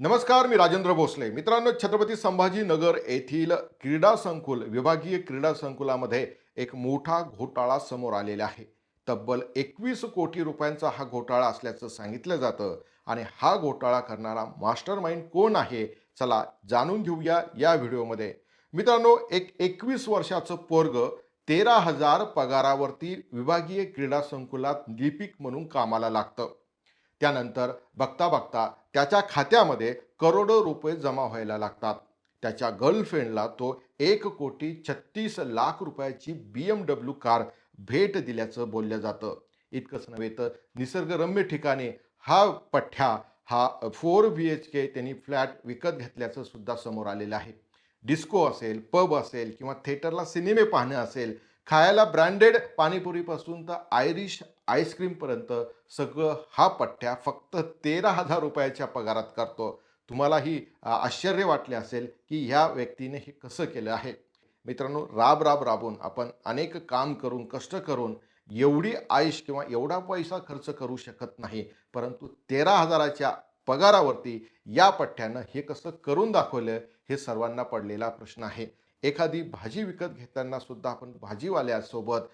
नमस्कार मी राजेंद्र भोसले. मित्रांनो छत्रपती संभाजीनगर येथील क्रीडा संकुल विभागीय क्रीडा संकुलामध्ये एक मोठा घोटाळा समोर आलेला आहे. तब्बल एकवीस कोटी रुपयांचा हा घोटाळा असल्याचं सांगितलं जातं आणि हा घोटाळा करणारा मास्टर माइंड कोण आहे चला जाणून घेऊया या व्हिडिओमध्ये. मित्रांनो एक एकवीस वर्षाचं पोरग तेरा हजार पगारावरती विभागीय क्रीडा संकुलात लिपिक म्हणून कामाला लागतं. त्यानंतर बघता बघता त्याच्या खात्यामध्ये करोडो रुपये जमा व्हायला लागतात. त्याच्या गर्लफ्रेंडला तो एक कोटी छत्तीस लाख रुपयाची बी एम डब्ल्यू कार भेट दिल्याचं बोललं जातं. इतकंच नव्हे तर निसर्गरम्य ठिकाणी हा पठ्ठ्या हा फोर बी एच के त्यांनी फ्लॅट विकत घेतल्याचं सुद्धा समोर आलेलं आहे. डिस्को असेल पब असेल किंवा थिएटरला सिनेमे पाहणं असेल खायला ब्रँडेड पाणीपुरीपासून तर आयरिश आईस्क्रीमपर्यंत सगळं हा पठ्ठ्या फक्त तेरा हजार रुपयाच्या पगारात करतो. तुम्हालाही आश्चर्य वाटले असेल की ह्या व्यक्तीने हे कसं केलं आहे. मित्रांनो राब राब राबून आपण अनेक काम करून कष्ट करून एवढी आयुष किंवा एवढा पैसा खर्च करू शकत नाही परंतु तेरा हजाराच्या पगारावरती या पठ्ठ्यानं हे कसं करून दाखवलं हे सर्वांना पडलेला प्रश्न आहे. एखादी भाजी विकत घेताना सुद्धा आपण भाजीवाल्यासोबत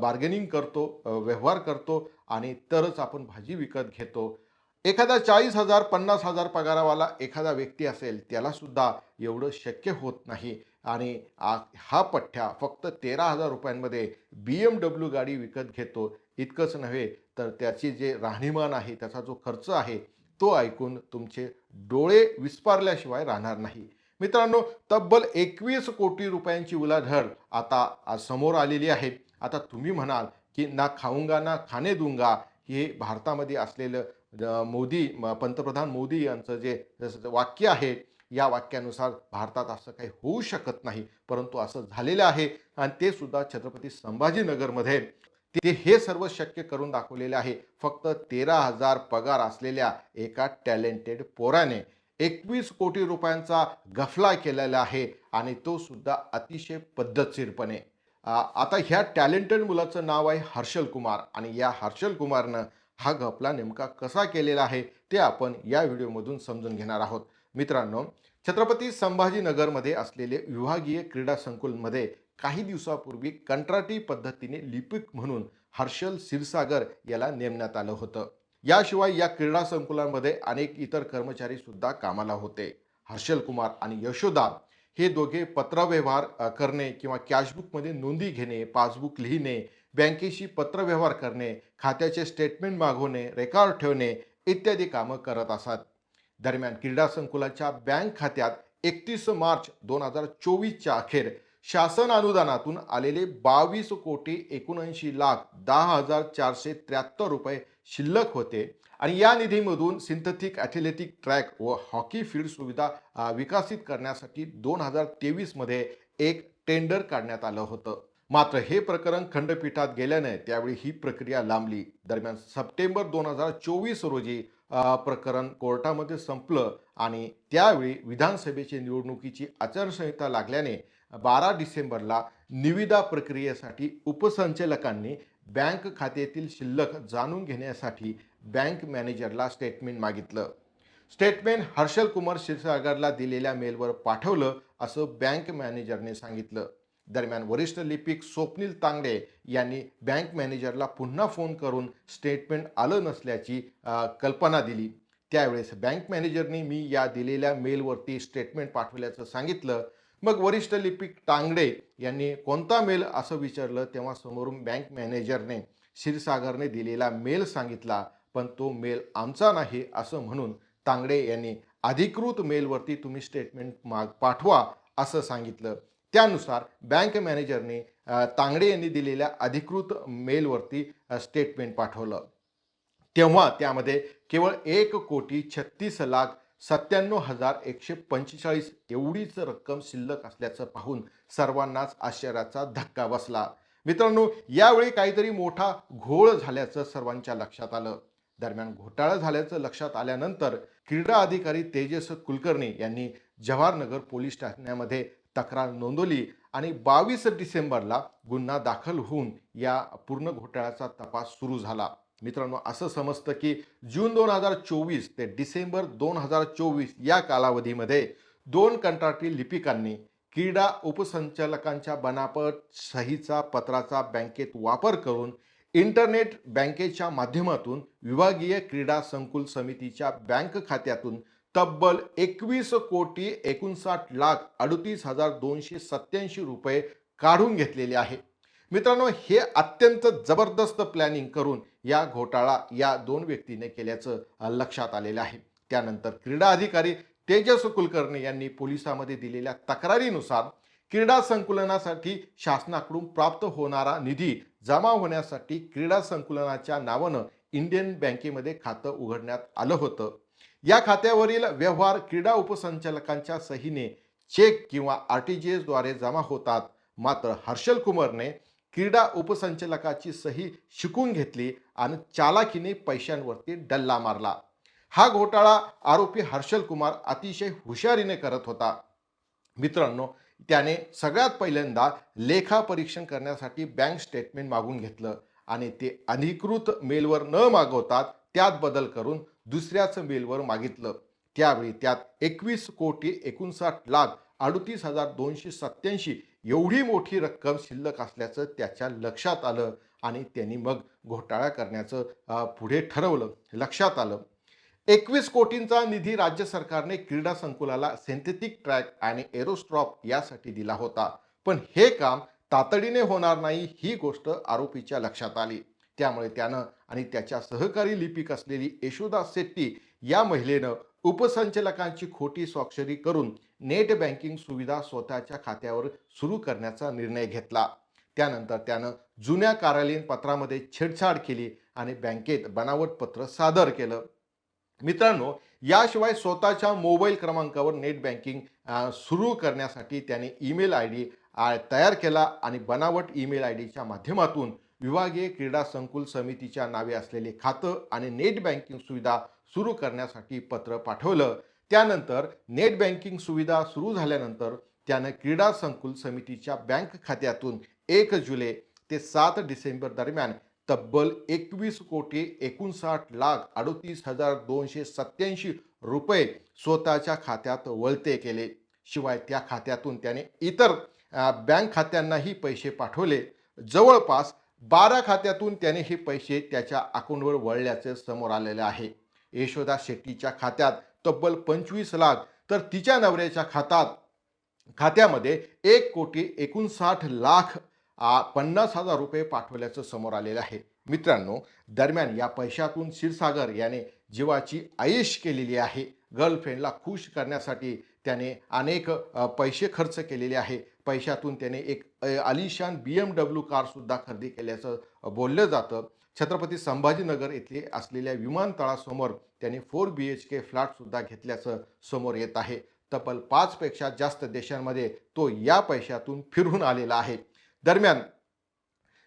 बार्गेनिंग करतो व्यवहार करतो आणि तरच आपण भाजी विकत घेतो. एखादा चाळीस हजार पन्नास हजार पगारावाला एखादा व्यक्ती असेल त्यालासुद्धा एवढं शक्य होत नाही आणि आ- हा पठ्ठ्या फक्त तेरा हजार रुपयांमध्ये बी एम डब्ल्यू गाडी विकत घेतो. इतकंच नव्हे तर त्याची जे राहणीमान आहे त्याचा जो खर्च आहे तो ऐकून तुमचे डोळे विस्पारल्याशिवाय राहणार नाही. मित्रांनो तब्बल एकवीस कोटी रुपयांची उलाढाल आता आज समोर आलेली आहे. आता तुम्ही म्हणाल की ना खाऊंगा ना खाणे दूंगा हे भारतामध्ये असलेलं मोदी पंतप्रधान मोदी यांचं जे जसं वाक्य आहे या वाक्यानुसार भारतात असं काही होऊ शकत नाही. परंतु असं झालेलं आहे आणि ते सुद्धा छत्रपती संभाजीनगरमध्ये. ते हे सर्व शक्य करून दाखवलेले आहे. फक्त तेरा हजार पगार असलेल्या एका टॅलेंटेड पोराने एकवीस कोटी रुपयांचा गफला केलेला आहे आणि तो सुद्धा अतिशय पद्धतशीरपणे. आता ह्या टॅलेंटेड मुलाचं नाव आहे हर्षल कुमार आणि या हर्षल कुमारनं हा गफला नेमका कसा केलेला आहे ते आपण या व्हिडिओमधून समजून घेणार आहोत. मित्रांनो छत्रपती संभाजीनगरमध्ये असलेले विभागीय क्रीडा संकुलमध्ये काही दिवसापूर्वी कंत्राटी पद्धतीने लिपिक म्हणून हर्षल क्षीरसागर याला नेमण्यात आलं होतं. याशिवाय या क्रीडा संकुलामध्ये अनेक इतर कर्मचारी सुद्धा कामाला होते. हर्षल कुमार आणि यशोदा हे दोघे पत्रव्यवहार करणे किंवा कॅशबुकमध्ये नोंदी घेणे पासबुक लिहिणे बँकेशी पत्रव्यवहार करणे खात्याचे स्टेटमेंट मागवणे रेकॉर्ड ठेवणे इत्यादी कामं करत असत. दरम्यान क्रीडा संकुलाच्या बँक खात्यात एकतीस मार्च दोन हजार चोवीसच्या अखेर शासन अनुदानातून आलेले बावीस कोटी एकोणऐंशी लाख दहा हजार चारशे त्र्याहत्तर रुपये शिल्लक होते. आणि या निधीमधून सिंथेटिक ॲथलेटिक ट्रॅक व हॉकी फील्ड सुविधा विकसित करण्यासाठी दोन हजार तेवीसमध्ये एक टेंडर काढण्यात आलं होतं. मात्र हे प्रकरण खंडपीठात गेल्याने त्यावेळी ही प्रक्रिया लांबली. दरम्यान सप्टेंबर दोन हजार चोवीस रोजी प्रकरण कोर्टामध्ये संपलं आणि त्यावेळी विधानसभेची निवडणुकीची आचारसंहिता लागल्याने बारा डिसेंबरला निविदा प्रक्रियेसाठी उपसंचालकांनी बँक खात्यातील शिल्लक जाणून घेण्यासाठी बँक मॅनेजरला स्टेटमेंट मागितलं. स्टेटमेंट हर्षल कुमार क्षीरसागरला दिलेल्या मेलवर पाठवलं असं बँक मॅनेजरने सांगितलं. दरम्यान वरिष्ठ लिपिक स्वप्नील तांगडे यांनी बँक मॅनेजरला पुन्हा फोन करून स्टेटमेंट आलं नसल्याची कल्पना दिली. त्यावेळेस बँक मॅनेजरने मी या दिलेल्या मेलवरती स्टेटमेंट पाठवल्याचं सांगितलं. मग वरिष्ठ लिपिक तांगडे यांनी कोणता मेल असं विचारलं तेव्हा समोरून बँक मॅनेजरने क्षीरसागरने दिलेला मेल सांगितला पण तो मेल आमचा नाही असं म्हणून तांगडे यांनी अधिकृत मेलवरती तुम्ही स्टेटमेंट माग पाठवा असं सांगितलं. त्यानुसार बँक मॅनेजरने तांगडे यांनी दिलेल्या अधिकृत मेलवरती स्टेटमेंट पाठवलं. तेव्हा त्यामध्ये केवळ एक कोटी छत्तीस लाख सत्त्याण्णव हजार एकशे पंचेचाळीस एवढीच रक्कम शिल्लक असल्याचं पाहून सर्वांनाच आश्चर्याचा धक्का बसला. मित्रांनो यावेळी काहीतरी मोठा घोळ झाल्याचं सर्वांच्या लक्षात आलं. दरम्यान घोटाळा झाल्याचं लक्षात आल्यानंतर क्रीडा अधिकारी तेजस कुलकर्णी यांनी जवाहरनगर पोलीस ठाण्यामध्ये तक्रार नोंदवली आणि बावीस डिसेंबरला गुन्हा दाखल होऊन या पूर्ण घोटाळ्याचा तपास सुरू झाला. मित्रांनो असं समजतं की जून दोन हजार चोवीस ते डिसेंबर दोन हजार चोवीस या कालावधीमध्ये दोन कंत्राटी लिपिकांनी क्रीडा उपसंचालकांच्या बनापट सहीचा पत्राचा बँकेत वापर करून इंटरनेट बँकेच्या माध्यमातून विभागीय क्रीडा संकुल समितीच्या बँक खात्यातून तब्बल एकवीस कोटी एकोणसाठ लाख अडतीस हजार दोनशे सत्याऐंशी रुपये काढून घेतलेले आहे. मित्रांनो हे अत्यंत जबरदस्त प्लॅनिंग करून या घोटाळा या दोन व्यक्तीने केल्याचं लक्षात आलेलं आहे. त्यानंतर क्रीडा अधिकारी तेजस कुलकर्णी यांनी पोलिसांमध्ये दिलेल्या तक्रारीनुसार क्रीडा संकुलनासाठी शासनाकडून प्राप्त होणारा निधी जमा होण्यासाठी क्रीडा संकुलनाच्या नावानं इंडियन बँकेमध्ये खातं उघडण्यात आलं होतं. या खात्यावरील व्यवहार क्रीडा उपसंचालकांच्या सहीने चेक किंवा आर टी जी एसद्वारे जमा होतात. मात्र हर्षल कुमारने क्रीडा उपसंचालकाची सही शिकून घेतली आणि चालाकीने पैशांवरती डल्ला मारला. हा घोटाळा आरोपी हर्षल कुमार अतिशय हुशारीने करत होता. मित्रांनो त्याने सगळ्यात पहिल्यांदा लेखा परीक्षण करण्यासाठी बँक स्टेटमेंट मागून घेतलं आणि ते अधिकृत मेलवर न मागवता त्यात बदल करून दुसऱ्याच मेलवर मागितलं. त्यावेळी त्यात एकवीस कोटी एकोणसाठ लाख अडतीस हजार दोनशे सत्याऐंशी एवढी मोठी रक्कम शिल्लक असल्याचं त्याच्या लक्षात आलं आणि त्यांनी मग घोटाळा करण्याचं पुढे ठरवलं. लक्षात आलं. एकवीस कोटींचा निधी राज्य सरकारने क्रीडा संकुलाला सिंथेटिक ट्रॅक आणि एरोस्ट्रॉप यासाठी दिला होता. पण हे काम तातडीने होणार नाही ही गोष्ट आरोपीच्या लक्षात आली. त्यामुळे त्यानं आणि त्याच्या सहकारी लिपिक असलेली यशोदा शेट्टी या महिलेनं उपसंचालकांची खोटी स्वाक्षरी करून नेट बँकिंग सुविधा स्वतःच्या खात्यावर सुरू करण्याचा निर्णय घेतला. त्यानंतर त्यानं जुन्या कार्यालयीन पत्रामध्ये छेडछाड केली आणि बँकेत बनावट पत्र सादर केलं. मित्रांनो याशिवाय स्वतःच्या मोबाईल क्रमांकावर नेट बँकिंग सुरू करण्यासाठी त्याने ईमेल आय डी तयार केला आणि बनावट ईमेल आय डीच्या माध्यमातून विभागीय क्रीडा संकुल समितीच्या नावे असलेले खातं आणि नेट बँकिंग सुविधा सुरू करण्यासाठी पत्र पाठवलं. त्यानंतर नेट बँकिंग सुविधा सुरू झाल्यानंतर त्यानं क्रीडा संकुल समितीच्या बँक खात्यातून एक जुलै ते सात डिसेंबर दरम्यान तब्बल एकवीस कोटी एकोणसाठ लाख अडतीस हजार दोनशे सत्याऐंशी रुपये स्वतःच्या खात्यात वळते केले. शिवाय त्या खात्यातून त्याने इतर बँक खात्यांनाही पैसे पाठवले. जवळपास बारा खात्यातून त्याने हे पैसे त्याच्या अकाउंटवर वळल्याचे समोर आलेले आहे. यशोदा शेट्टीच्या खात्यात तब्बल पंचवीस लाख तर तिच्या नवऱ्याच्या खात्यात खात्यामध्ये एक कोटी एकोणसाठ लाख पन्नास हजार रुपये पाठवल्याचं समोर आलेलं आहे. मित्रांनो दरम्यान या पैशातून क्षीरसागर याने जीवाची आयुष केलेली आहे. गर्लफ्रेंडला खुश करण्यासाठी त्याने अनेक पैसे खर्च केलेले आहे. पैशातून त्याने एक आलिशान बी एम डब्ल्यू कारसुद्धा खरेदी केल्याचं बोललं जातं. छत्रपती संभाजीनगर येथे असलेल्या विमानतळासमोर त्याने फोर बी एच के फ्लॅटसुद्धा घेतल्याचं समोर येत आहे. तब्बल पाचपेक्षा जास्त देशांमध्ये तो या पैशातून फिरून आलेला आहे. दरम्यान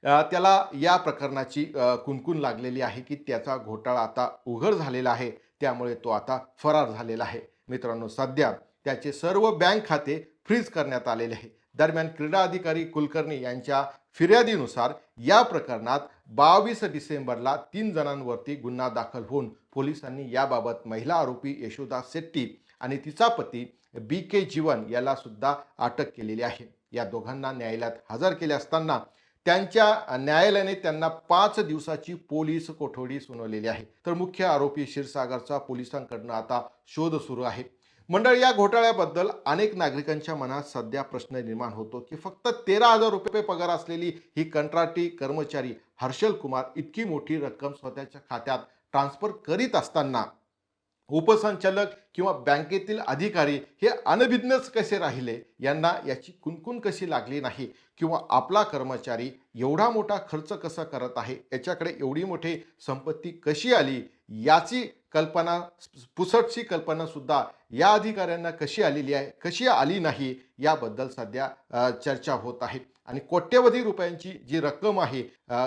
त्याला या प्रकरणाची कुणकुण लागलेली आहे की त्याचा घोटाळा आता उघड झालेला आहे. त्यामुळे तो आता फरार झालेला आहे. मित्रांनो सध्या त्याचे सर्व बँक खाते फ्रीज करण्यात आलेले आहे. दरम्यान क्रीडा अधिकारी कुलकर्णी यांच्या फिर्यादीनुसार या प्रकरणात बावीस डिसेंबरला तीन जणांवरती गुन्हा दाखल होऊन पोलिसांनी याबाबत महिला आरोपी यशोदा शेट्टी आणि तिचा पती बी के जीवन याला सुद्धा अटक केलेली आहे. या दोघांना न्यायालयात हजर केले असताना त्यांच्या न्यायालयाने त्यांना पाच दिवसाची पोलीस कोठडी सुनावलेली आहे. तर मुख्य आरोपी क्षीरसागरचा पोलिसांकडनं आता शोध सुरू आहे. मंडळ या घोटाळ्याबद्दल अनेक नागरिकांच्या मनात सध्या प्रश्न निर्माण होतो की फक्त तेरा हजार रुपये पगार असलेली ही कंत्राटी कर्मचारी हर्षल कुमार इतकी मोठी रक्कम स्वतःच्या खात्यात ट्रान्सफर करीत असताना उपसंचालक किंवा बँकेतील अधिकारी हे अनभिज्ञच कसे राहिले? यांना याची कुणकुण कशी लागली नाही? किंवा आपला कर्मचारी एवढा मोठा खर्च कसा करत आहे? याच्याकडे एवढी मोठी संपत्ती कशी आली? याची कल्पना पुसटची कल्पनासुद्धा या अधिकाऱ्यांना कशी आलेली आहे कशी आली नाही याबद्दल सध्या चर्चा होत आहे. आणि कोट्यवधी रुपयांची जी रक्कम आहे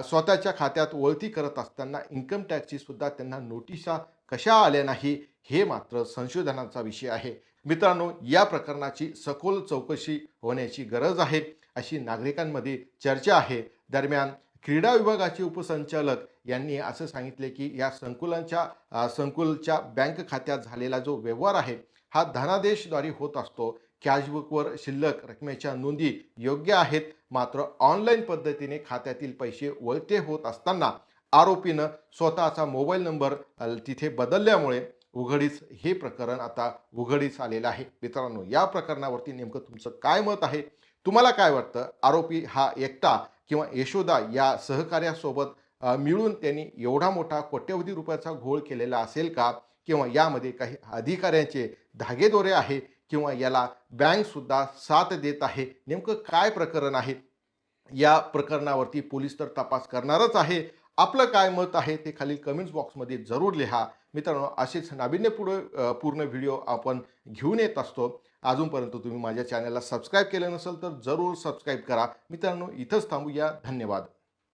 स्वतःच्या खात्यात वळती करत असताना इन्कम टॅक्सची सुद्धा त्यांना नोटिसा कशा आल्या नाही हे मात्र संशोधनाचा विषय आहे. मित्रांनो या प्रकरणाची सखोल चौकशी होण्याची गरज आहे अशी नागरिकांमध्ये चर्चा आहे. दरम्यान क्रीडा विभागाचे उपसंचालक यांनी असं सांगितले की या संकुलांच्या संकुलच्या बँक खात्यात झालेला जो व्यवहार आहे हा धनादेशद्वारे होत असतो. कॅशबुकवर शिल्लक रकमेच्या नोंदी योग्य आहेत मात्र ऑनलाईन पद्धतीने खात्यातील पैसे वळते होत असताना आरोपीनं स्वतःचा मोबाईल नंबर तिथे बदलल्यामुळे उघडीस हे प्रकरण आता उघडीस आलेलं आहे. मित्रांनो या प्रकरणावरती नेमकं तुमचं काय मत आहे? तुम्हाला काय वाटतं? आरोपी हा एकटा किंवा यशोदा या सहकार्यासोबत मिळून त्यांनी एवढा मोठा कोट्यवधी रुपयाचा घोळ केलेला असेल का? किंवा यामध्ये काही अधिकाऱ्यांचे धागेदोरे आहे? किंवा याला बँकसुद्धा साथ देत आहे? नेमकं काय प्रकरण आहे? या प्रकरणावरती पोलीस तर तपास करणारच आहे. आपलं काय मत आहे ते खालील कमेंट्स बॉक्समध्ये जरूर लिहा. मित्रांनो असेच नाविन्यपूर्ण पूर्ण व्हिडिओ आपण घेऊन येत असतो. अजूनपर्यंत तुम्ही माझ्या चॅनलला सबस्क्राईब केलं नसेल तर जरूर सबस्क्राईब करा. मित्रांनो इथंच थांबूया. धन्यवाद.